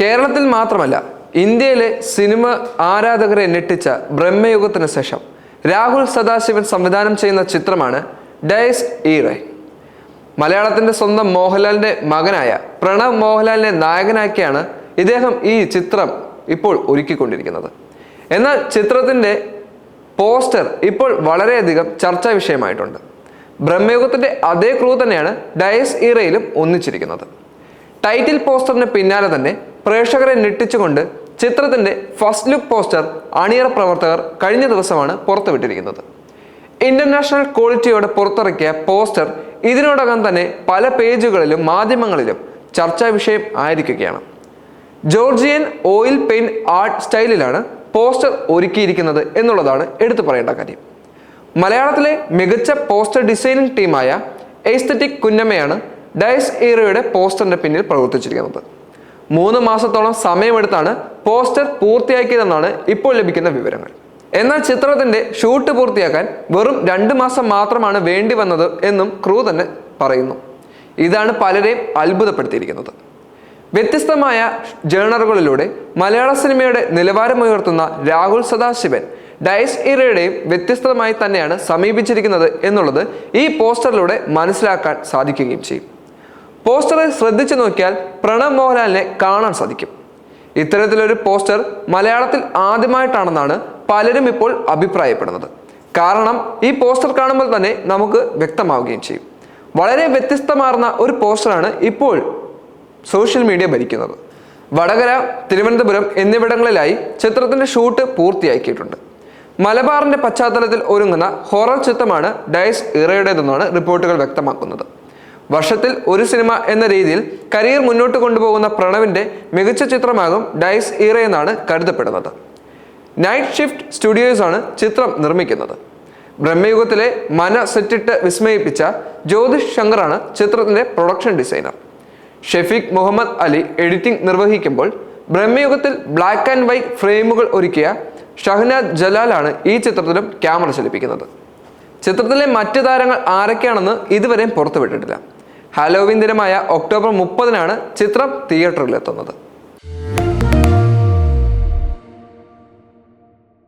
കേരളത്തിൽ മാത്രമല്ല ഇന്ത്യയിലെ സിനിമ ആരാധകരെ ഞെട്ടിച്ച ബ്രഹ്മയുഗത്തിന് ശേഷം രാഹുൽ സദാശിവൻ സംവിധാനം ചെയ്യുന്ന ചിത്രമാണ് ഡയസ് ഈറെ മലയാളത്തിന്റെ സ്വന്തം മോഹൻലാലിന്റെ മകനായ പ്രണവ് മോഹൻലാലിനെ നായകനാക്കിയാണ് ഇദ്ദേഹം ഈ ചിത്രം ഇപ്പോൾ ഒരുക്കിക്കൊണ്ടിരിക്കുന്നത്. എന്നാൽ ചിത്രത്തിന്റെ പോസ്റ്റർ ഇപ്പോൾ വളരെയധികം ചർച്ചാ വിഷയമായിട്ടുണ്ട്. ബ്രഹ്മയുഗത്തിന്റെ അതേ ക്രൂ തന്നെയാണ് ഡയസ് ഈറയിലും ഒന്നിച്ചിരിക്കുന്നത്. ടൈറ്റിൽ പോസ്റ്ററിന് പിന്നാലെ തന്നെ പ്രേക്ഷകരെ ഞെട്ടിച്ചുകൊണ്ട് ചിത്രത്തിന്റെ ഫസ്റ്റ് ലുക്ക് പോസ്റ്റർ അണിയറ പ്രവർത്തകർ കഴിഞ്ഞ ദിവസമാണ് പുറത്തുവിട്ടിരിക്കുന്നത്. ഇന്റർനാഷണൽ ക്വാളിറ്റിയോടെ പുറത്തിറക്കിയ പോസ്റ്റർ ഇതിനോടകം തന്നെ പല പേജുകളിലും മാധ്യമങ്ങളിലും ചർച്ചാ വിഷയം ആയിരിക്കുകയാണ്. ജോർജിയൻ ഓയിൽ പെയിന്റ് ആർട്ട് സ്റ്റൈലിലാണ് പോസ്റ്റർ ഒരുക്കിയിരിക്കുന്നത് എന്നുള്ളതാണ് എടുത്തു പറയേണ്ട കാര്യം. മലയാളത്തിലെ മികച്ച പോസ്റ്റർ ഡിസൈനിങ് ടീമായ എസ്തറ്റിക് കുന്നമ്മയാണ് ഡയസ് ഈറയുടെ പോസ്റ്ററിന്റെ പിന്നിൽ പ്രവർത്തിച്ചിരിക്കുന്നത്. മൂന്ന് മാസത്തോളം സമയമെടുത്താണ് പോസ്റ്റർ പൂർത്തിയാക്കിയതെന്നാണ് ഇപ്പോൾ ലഭിക്കുന്ന വിവരങ്ങൾ. എന്നാൽ ചിത്രത്തിന്റെ ഷൂട്ട് പൂർത്തിയാക്കാൻ വെറും രണ്ട് മാസം മാത്രമാണ് വേണ്ടി വന്നത് എന്നും ക്രൂ തന്നെ പറയുന്നു. ഇതാണ് പലരെയും അത്ഭുതപ്പെടുത്തിയിരിക്കുന്നത്. വ്യത്യസ്തമായ ജേണറുകളിലൂടെ മലയാള സിനിമയുടെ നിലവാരമുയർത്തുന്ന രാഹുൽ സദാശിവൻ ഡയസ് ഇറയുടെയും വ്യത്യസ്തമായി തന്നെയാണ് സമീപിച്ചിരിക്കുന്നത് എന്നുള്ളത് ഈ പോസ്റ്ററിലൂടെ മനസ്സിലാക്കാൻ സാധിക്കുകയും ചെയ്യും. പോസ്റ്ററിൽ ശ്രദ്ധിച്ചു നോക്കിയാൽ പ്രണവ് മോഹൻലാലിനെ കാണാൻ സാധിക്കും. ഇത്തരത്തിലൊരു പോസ്റ്റർ മലയാളത്തിൽ ആദ്യമായിട്ടാണെന്നാണ് പലരും ഇപ്പോൾ അഭിപ്രായപ്പെടുന്നത്. കാരണം ഈ പോസ്റ്റർ കാണുമ്പോൾ തന്നെ നമുക്ക് വ്യക്തമാവുകയും ചെയ്യും. വളരെ വ്യത്യസ്തമാർന്ന ഒരു പോസ്റ്ററാണ് ഇപ്പോൾ സോഷ്യൽ മീഡിയ ഭരിക്കുന്നത്. വടകര തിരുവനന്തപുരം എന്നിവിടങ്ങളിലായി ചിത്രത്തിന്റെ ഷൂട്ട് പൂർത്തിയാക്കിയിട്ടുണ്ട്. മലബാറിന്റെ പശ്ചാത്തലത്തിൽ ഒരുങ്ങുന്ന ഹൊറർ ചിത്രമാണ് ഡയസ് ഇറയുടേതെന്നാണ് റിപ്പോർട്ടുകൾ വ്യക്തമാക്കുന്നത്. വർഷത്തിൽ ഒരു സിനിമ എന്ന രീതിയിൽ കരിയർ മുന്നോട്ട് കൊണ്ടുപോകുന്ന പ്രണവിന്റെ മികച്ച ചിത്രമാകും ഡൈസ് ഈറ എന്നാണ് കരുതപ്പെടുന്നത്. നൈറ്റ് ഷിഫ്റ്റ് സ്റ്റുഡിയോസ് ആണ് ചിത്രം നിർമ്മിക്കുന്നത്. ബ്രഹ്മയുഗത്തിലെ മന സെറ്റിട്ട് വിസ്മയിപ്പിച്ച ജ്യോതിഷ് ശങ്കറാണ് ചിത്രത്തിന്റെ production designer Shefeeq Muhammad Ali editing നിർവഹിക്കുമ്പോൾ ബ്രഹ്മയുഗത്തിൽ ബ്ലാക്ക് ആൻഡ് വൈറ്റ് ഫ്രെയിമുകൾ ഒരുക്കിയ ഷഹ്നാദ് ജലാലാണ് ഈ ചിത്രത്തിലും ക്യാമറ ചലിപ്പിക്കുന്നത്. ചിത്രത്തിലെ മറ്റ് താരങ്ങൾ ആരൊക്കെയാണെന്ന് ഇതുവരെയും പുറത്തുവിട്ടിട്ടില്ല. ഹാലോവിൻ ദിനമായ ഒക്ടോബർ മുപ്പതിനാണ് ചിത്രം തിയേറ്ററിലെത്തുന്നത്.